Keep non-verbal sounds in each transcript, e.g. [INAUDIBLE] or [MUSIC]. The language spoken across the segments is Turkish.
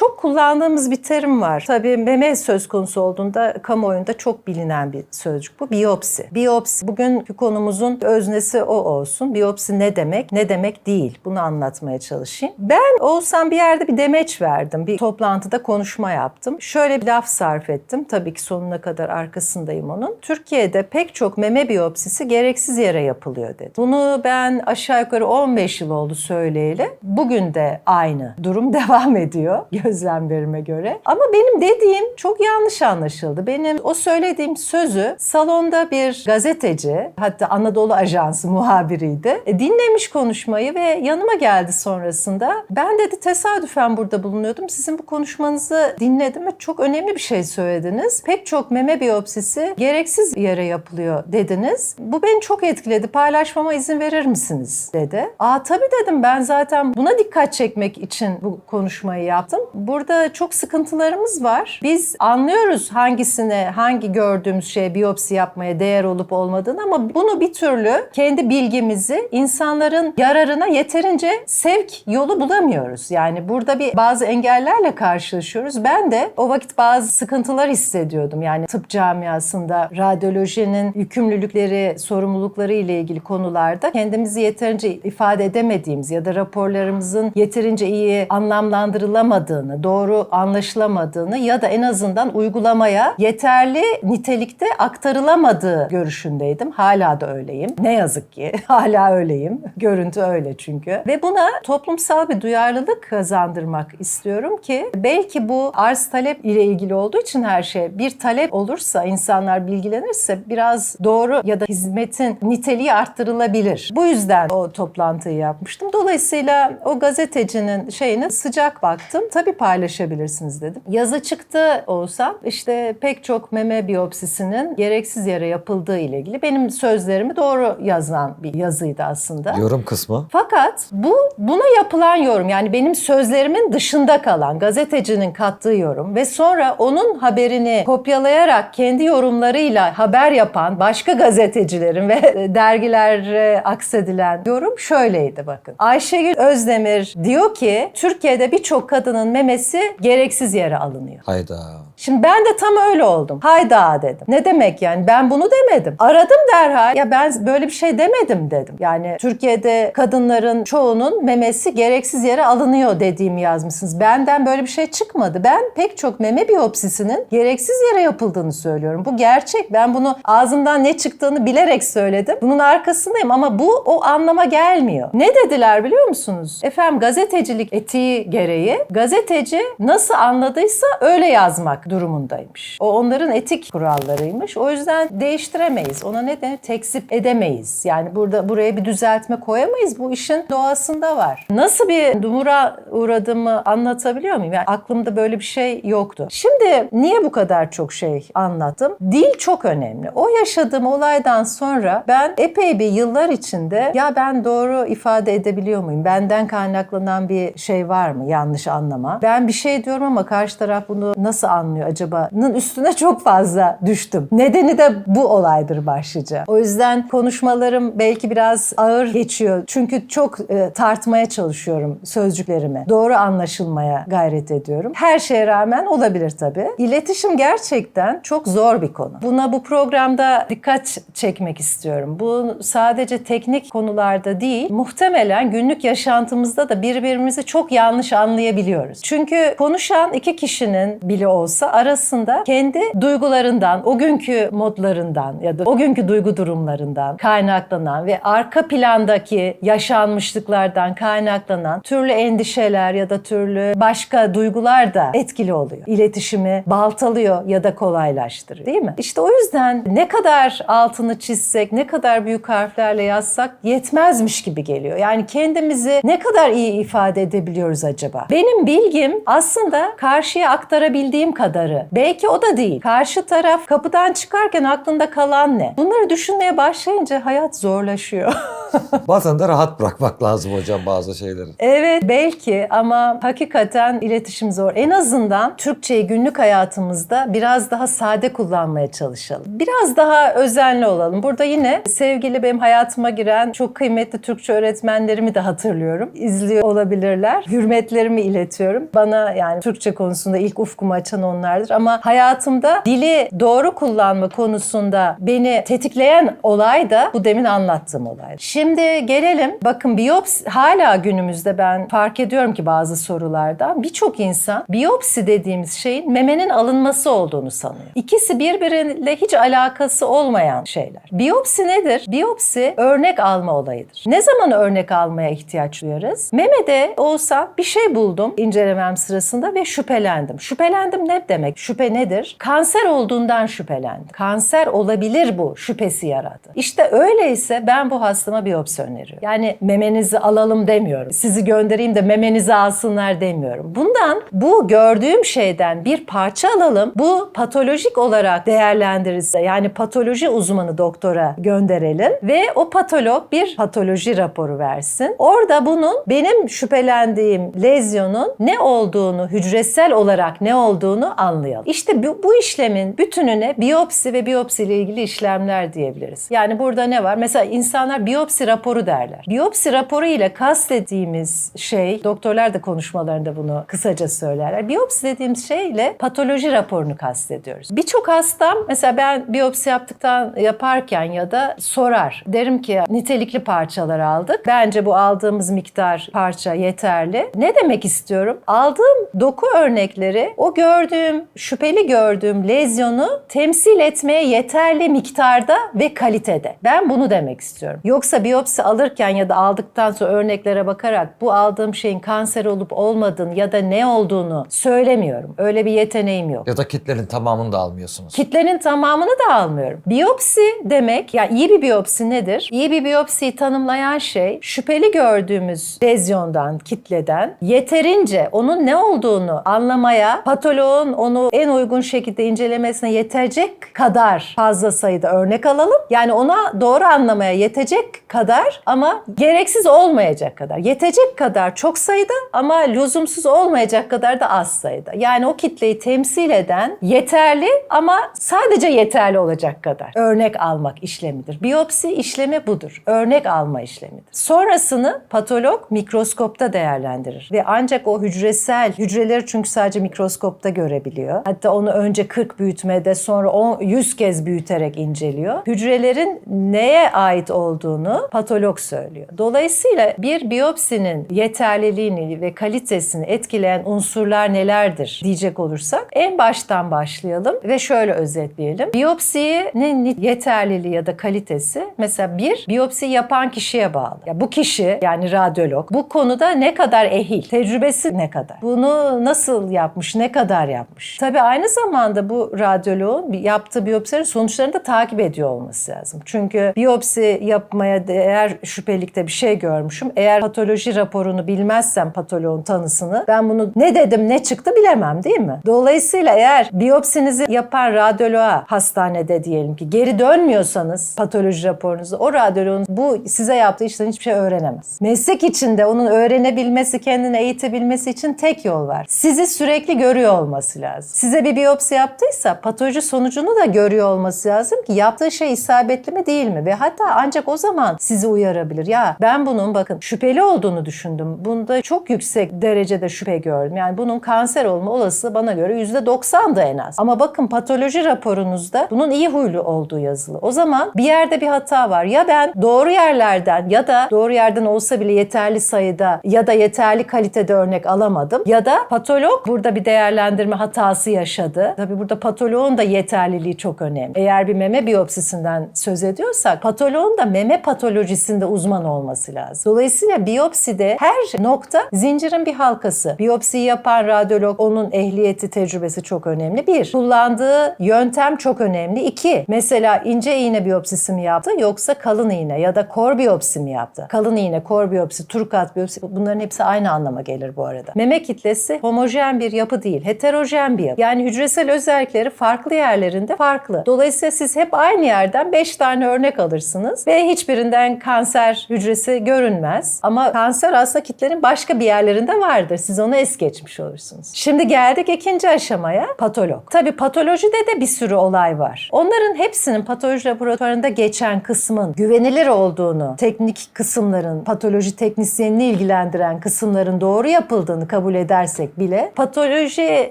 çok kullandığımız bir terim var. Tabii meme söz konusu olduğunda kamuoyunda çok bilinen bir sözcük bu. Biyopsi. Biyopsi bugünkü konumuzun öznesi o olsun. Biyopsi ne demek? Ne demek değil? Bunu anlatmaya çalışayım. Ben olsam bir yerde bir demeç verdim. Bir toplantıda konuşma yaptım. Şöyle bir laf sarf ettim. Tabii ki sonuna kadar arkasındayım onun. Türkiye'de pek çok meme biyopsisi gereksiz yere yapılıyor dedi. Bunu ben aşağı yukarı 15 yıl oldu söyleyeli. Bugün de aynı durum [LAUGHS] devam ediyor gözlemlerime göre. Ama benim dediğim çok yanlış anlaşıldı. Benim o söylediğim sözü salonda bir gazeteci hatta Anadolu Ajansı muhabiriydi. E, dinlemiş konuşmayı ve yanıma geldi sonrasında. Ben dedi tesadüfen burada bulunuyordum. Sizin bu konuşmanızı dinledim ve çok önemli bir şey söylediniz. Pek çok meme biyopsisi gereksiz yere yapılıyor dediniz. Bu beni çok etkiledi. Paylaşmama izin verir misiniz dedi. Aa tabii dedim ben zaten buna dikkat çekmek için bu konuşmayı yaptım. Burada çok sıkıntılarımız var. Biz anlıyoruz hangisine, hangi gördüğümüz şeye biyopsi yapmaya değer olup olmadığını ama bunu bir türlü kendi bilgimizi insanların yararına yeterince sevk yolu bulamıyoruz. Yani burada bir bazı engellerle karşılaşıyoruz. Ben de o vakit bazı sıkıntılar hissediyordum. Yani tıp camiasında radyolojinin yükümlülükleri, sorumlulukları ile ilgili konularda kendimizi yeterince ifade edemediğimiz ya da raporlarımızın yeterince iyi anlamlandırılamadığını, doğru anlaşılamadığını ya da en azından uygulamaya yeterli nitelikte aktarılamadığı görüşündeydim. Hala da öyleyim. Ne yazık ki [LAUGHS] hala öyleyim. Görüntü öyle çünkü. Ve buna toplumsal bir duyarlılık kazandırmak istiyorum ki belki bu arz talep ile ilgili olduğu için her şey bir talep olursa insanlar bilgilenirse biraz doğru ya da hizmetin niteliği arttırılabilir. Bu yüzden o toplantıyı yapmıştım. Dolayısıyla o gazetecinin şeyine sıcak baktım. Tabii paylaşabilirsiniz dedim. Yazı çıktı olsam işte pek çok meme biyopsisinin gereksiz yere yapıldığı ile ilgili benim sözlerimi doğru yazan bir yazıydı aslında. Yorum kısmı. Fakat bu buna yapılan yorum yani benim sözlerimin dışında kalan gazetecinin kattığı yorum ve sonra onun haberini kopyalayarak kendi yorumlarıyla haber yapan başka gazetecilerin ve [LAUGHS] dergilere aksedilen yorum şöyleydi bakın. Ayşegül Özdemir diyor ki Türkiye'de birçok kadının memesi gereksiz yere alınıyor. Hayda. Şimdi ben de tam öyle oldum. Hayda dedim. Ne demek yani? Ben bunu demedim. Aradım derhal. Ya ben böyle bir şey demedim dedim. Yani Türkiye'de kadınların çoğunun memesi gereksiz yere alınıyor dediğimi yazmışsınız. Benden böyle bir şey çıkmadı. Ben pek çok meme biyopsisinin gereksiz yere yapıldığını söylüyorum. Bu gerçek. Ben bunu ağzımdan ne çıktığını bilerek söyledim. Bunun arkasındayım ama bu o anlama gelmiyor. Ne dediler biliyor musunuz? Efendim gazetecilik etiği gereği gazeteci nasıl anladıysa öyle yazmak durumundaymış. O onların etik kurallarıymış. O yüzden değiştiremeyiz. Ona ne denir? Teksip edemeyiz. Yani burada buraya bir düzeltme koyamayız. Bu işin doğasında var. Nasıl bir dumura uğradığımı anlatabiliyor muyum? Yani aklımda böyle bir şey yoktu. Şimdi niye bu kadar çok şey anlattım? Dil çok önemli. O yaşadığım olaydan sonra ben epey bir yıllar içinde ya ben doğru ifade edebiliyor muyum? Benden kaynaklanan bir şey var mı? Yanlış anlama. Ben bir şey diyorum ama karşı taraf bunu nasıl anlıyor acaba'nın üstüne çok fazla düştüm. Nedeni de bu olaydır başlıca. O yüzden konuşmalarım belki biraz ağır geçiyor. Çünkü çok e, tartmaya çalışıyorum sözcüklerimi. Doğru anlaşılmaya gayret ediyorum. Her şeye rağmen olabilir tabii. İletişim gerçekten çok zor bir konu. Buna bu programda dikkat çekmek istiyorum. Bu sadece teknik konularda değil, muhtemelen günlük yaşantımızda da birbirimizi çok yanlış anlayabiliyoruz. Çünkü konuşan iki kişinin bile olsa arasında kendi duygularından, o günkü modlarından ya da o günkü duygu durumlarından kaynaklanan ve arka plandaki yaşanmışlıklardan kaynaklanan türlü endişeler ya da türlü başka duygular da etkili oluyor. İletişimi baltalıyor ya da kolaylaştırıyor değil mi? İşte o yüzden ne kadar altını çizsek, ne kadar büyük harflerle yazsak yetmezmiş gibi geliyor. Yani kendimizi ne kadar iyi ifade edebiliyoruz acaba? Benim bilgim aslında karşıya aktarabildiğim kadarı. Belki o da değil. Karşı taraf kapıdan çıkarken aklında kalan ne? Bunları düşünmeye başlayınca hayat zorlaşıyor. [LAUGHS] [LAUGHS] Bazen de rahat bırakmak lazım hocam bazı şeyleri. Evet belki ama hakikaten iletişim zor. En azından Türkçeyi günlük hayatımızda biraz daha sade kullanmaya çalışalım. Biraz daha özenli olalım. Burada yine sevgili benim hayatıma giren çok kıymetli Türkçe öğretmenlerimi de hatırlıyorum. İzliyor olabilirler. Hürmetlerimi iletiyorum. Bana yani Türkçe konusunda ilk ufkumu açan onlardır ama hayatımda dili doğru kullanma konusunda beni tetikleyen olay da bu demin anlattığım olay. Şimdi gelelim. Bakın biyopsi hala günümüzde ben fark ediyorum ki bazı sorulardan birçok insan biyopsi dediğimiz şeyin memenin alınması olduğunu sanıyor. İkisi birbiriyle hiç alakası olmayan şeyler. Biyopsi nedir? Biyopsi örnek alma olayıdır. Ne zaman örnek almaya ihtiyaç duyarız? Memede olsa bir şey buldum incelemem sırasında ve şüphelendim. Şüphelendim ne demek? Şüphe nedir? Kanser olduğundan şüphelendim. Kanser olabilir bu şüphesi yaradı. İşte öyleyse ben bu hastama biyopsi öneriyorum. Yani memenizi alalım demiyorum. Sizi göndereyim de memenizi alsınlar demiyorum. Bundan bu gördüğüm şeyden bir parça alalım. Bu patolojik olarak değerlendirirse yani patoloji uzmanı doktora gönderelim ve o patolog bir patoloji raporu versin. Orada bunun benim şüphelendiğim lezyonun ne olduğunu, hücresel olarak ne olduğunu anlayalım. İşte bu, bu işlemin bütününe biyopsi ve biyopsi ile ilgili işlemler diyebiliriz. Yani burada ne var? Mesela insanlar biyopsi raporu derler. Biyopsi raporu ile kastettiğimiz şey, doktorlar da konuşmalarında bunu kısaca söylerler. Biyopsi dediğimiz şeyle patoloji raporunu kastediyoruz. Birçok hastam mesela ben biyopsi yaptıktan yaparken ya da sorar. Derim ki nitelikli parçalar aldık. Bence bu aldığımız miktar parça yeterli. Ne demek istiyorum? Aldığım doku örnekleri o gördüğüm, şüpheli gördüğüm lezyonu temsil etmeye yeterli miktarda ve kalitede. Ben bunu demek istiyorum. Yoksa biyopsi alırken ya da aldıktan sonra örneklere bakarak bu aldığım şeyin kanser olup olmadığını ya da ne olduğunu söylemiyorum. Öyle bir yeteneğim yok. Ya da kitlerin tamamını da almıyorsunuz. Kitlenin tamamını da almıyorum. Biyopsi demek, ya iyi bir biyopsi nedir? İyi bir biyopsiyi tanımlayan şey şüpheli gördüğümüz lezyondan, kitleden yeterince onun ne olduğunu anlamaya, patoloğun onu en uygun şekilde incelemesine yetecek kadar fazla sayıda örnek alalım. Yani ona doğru anlamaya yetecek kadar ama gereksiz olmayacak kadar. Yetecek kadar çok sayıda ama lüzumsuz olmayacak kadar da az sayıda. Yani o kitleyi temsil eden yeterli ama sadece yeterli olacak kadar örnek almak işlemidir. Biyopsi işlemi budur. Örnek alma işlemidir. Sonrasını patolog mikroskopta değerlendirir ve ancak o hücresel hücreleri çünkü sadece mikroskopta görebiliyor. Hatta onu önce 40 büyütmede sonra 10 100 kez büyüterek inceliyor. Hücrelerin neye ait olduğunu patolog söylüyor. Dolayısıyla bir biyopsinin yeterliliğini ve kalitesini etkileyen unsurlar nelerdir diyecek olursak en baştan başlayalım ve şöyle özetleyelim. Biyopsinin yeterliliği ya da kalitesi mesela bir biyopsi yapan kişiye bağlı. Ya bu kişi yani radyolog bu konuda ne kadar ehil, tecrübesi ne kadar? Bunu nasıl yapmış, ne kadar yapmış? Tabii aynı zamanda bu radyoloğun yaptığı biyopsilerin sonuçlarını da takip ediyor olması lazım. Çünkü biyopsi yapmaya değer şüphelikte bir şey görmüşüm. Eğer patoloji raporunu bilmezsem patoloğun tanısını ben bunu ne dedim ne çıktı bilemem değil mi? Dolayısıyla eğer biyopsinizi yapan radyoloğa hastanede diyelim ki geri dönmüyorsanız patoloji raporunuzu o radyoloğun bu size yaptığı işten hiçbir şey öğrenemez. Meslek içinde onun öğrenebilmesi, kendini eğitebilmesi için tek yol var. Sizi sürekli görüyor olması lazım. Size bir biyopsi yaptıysa patoloji sonucunu da görüyor olması lazım ki yaptığı şey isabetli mi değil mi? Ve hatta ancak o zaman sizi uyarabilir. Ya ben bunun bakın şüpheli olduğunu düşündüm. Bunda çok yüksek derecede şüphe gördüm. Yani bunun kanser olma olasılığı bana göre %90'dı en az. Ama bakın patoloji raporunuzda bunun iyi huylu olduğu yazılı. O zaman bir yerde bir hata var. Ya ben doğru yerlerden ya da doğru yerden olsa bile yeterli sayıda ya da yeterli kalitede örnek alamadım. Ya da patolog burada bir değerlendirme hatası yaşadı. Tabii burada patoloğun da yeterliliği çok önemli. Eğer bir meme biyopsisinden söz ediyorsak patoloğun da meme patolojisinde uzman olması lazım. Dolayısıyla biyopside her nokta zincirin bir halkası. Biyopsiyi yapan radyolog onun ehliyeti, tecrübesi çok önemli. Bir, kullandığı yöntem çok önemli. İki, mesela ince iğne biyopsisi mi yaptı yoksa kalın iğne ya da kor biyopsi mi yaptı? Kalın iğne, kor biyopsi, turkat biyopsi bunların hepsi aynı anlama gelir bu arada. Meme kitlesi homojen bir yapı değil, heterojen bir yapı. Yani hücresel özellikleri farklı yerlerinde farklı. Dolayısıyla siz hep aynı yerden 5 tane örnek alırsınız ve hiçbirinden Birden kanser hücresi görünmez. Ama kanser aslında kitlerin başka bir yerlerinde vardır. Siz onu es geçmiş olursunuz. Şimdi geldik ikinci aşamaya patolog. Tabii patolojide de bir sürü olay var. Onların hepsinin patoloji laboratuvarında geçen kısmın güvenilir olduğunu, teknik kısımların, patoloji teknisyenini ilgilendiren kısımların doğru yapıldığını kabul edersek bile patoloji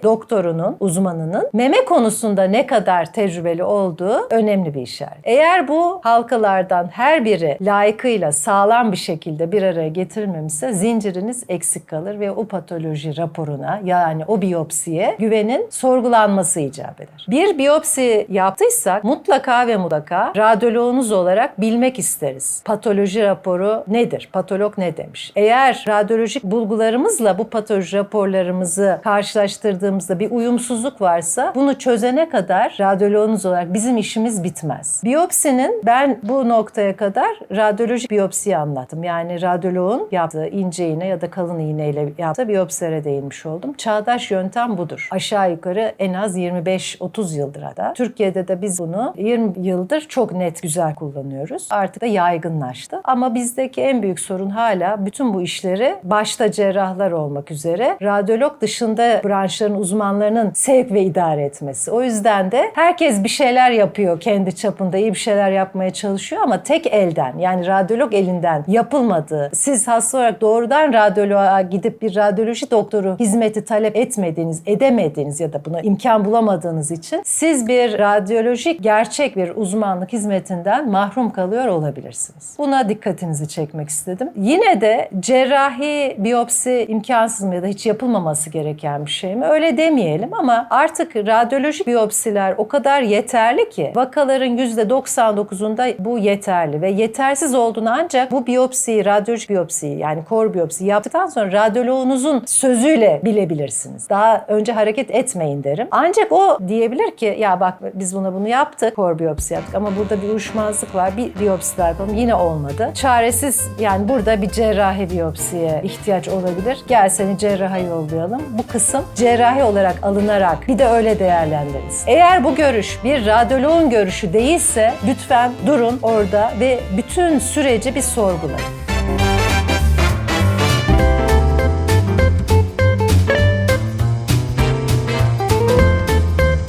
doktorunun, uzmanının meme konusunda ne kadar tecrübeli olduğu önemli bir işaret. Eğer bu halkalardan her biri layıkıyla sağlam bir şekilde bir araya getirilmemişse zinciriniz eksik kalır ve o patoloji raporuna yani o biyopsiye güvenin sorgulanması icap eder. Bir biyopsi yaptıysak mutlaka ve mutlaka radyoloğunuz olarak bilmek isteriz. Patoloji raporu nedir? Patolog ne demiş? Eğer radyolojik bulgularımızla bu patoloji raporlarımızı karşılaştırdığımızda bir uyumsuzluk varsa bunu çözene kadar radyoloğunuz olarak bizim işimiz bitmez. Biyopsinin ben bu noktaya kadar radyolojik biyopsiyi anlattım. Yani radyoloğun yaptığı ince iğne ya da kalın iğneyle yaptığı biyopsilere değinmiş oldum. Çağdaş yöntem budur. Aşağı yukarı en az 25-30 yıldır hatta. Türkiye'de de biz bunu 20 yıldır çok net güzel kullanıyoruz. Artık da yaygınlaştı. Ama bizdeki en büyük sorun hala bütün bu işleri başta cerrahlar olmak üzere radyolog dışında branşların uzmanlarının sevk ve idare etmesi. O yüzden de herkes bir şeyler yapıyor kendi çapında iyi bir şeyler yapmaya çalışıyor ama tek elden yani radyolog elinden yapılmadığı siz hasta olarak doğrudan radyoloğa gidip bir radyoloji doktoru hizmeti talep etmediğiniz, edemediğiniz ya da buna imkan bulamadığınız için siz bir radyolojik gerçek bir uzmanlık hizmetinden mahrum kalıyor olabilirsiniz. Buna dikkatinizi çekmek istedim. Yine de cerrahi biyopsi imkansız mı ya da hiç yapılmaması gereken bir şey mi? Öyle demeyelim ama artık radyolojik biyopsiler o kadar yeterli ki vakaların %99'unda bu yeterli ve yetersiz olduğunu ancak bu biyopsiyi, radyolojik biyopsiyi yani kor biyopsi yaptıktan sonra radyoloğunuzun sözüyle bilebilirsiniz. Daha önce hareket etmeyin derim. Ancak o diyebilir ki ya bak biz buna bunu yaptık, kor biyopsi yaptık ama burada bir uyuşmazlık var. Bir biyopsi daha yapalım yine olmadı. Çaresiz yani burada bir cerrahi biyopsiye ihtiyaç olabilir. Gel seni cerraha yollayalım. Bu kısım cerrahi olarak alınarak bir de öyle değerlendiririz. Eğer bu görüş bir radyoloğun görüşü değilse lütfen durun orada ve bütün süreci bir sorgulayın.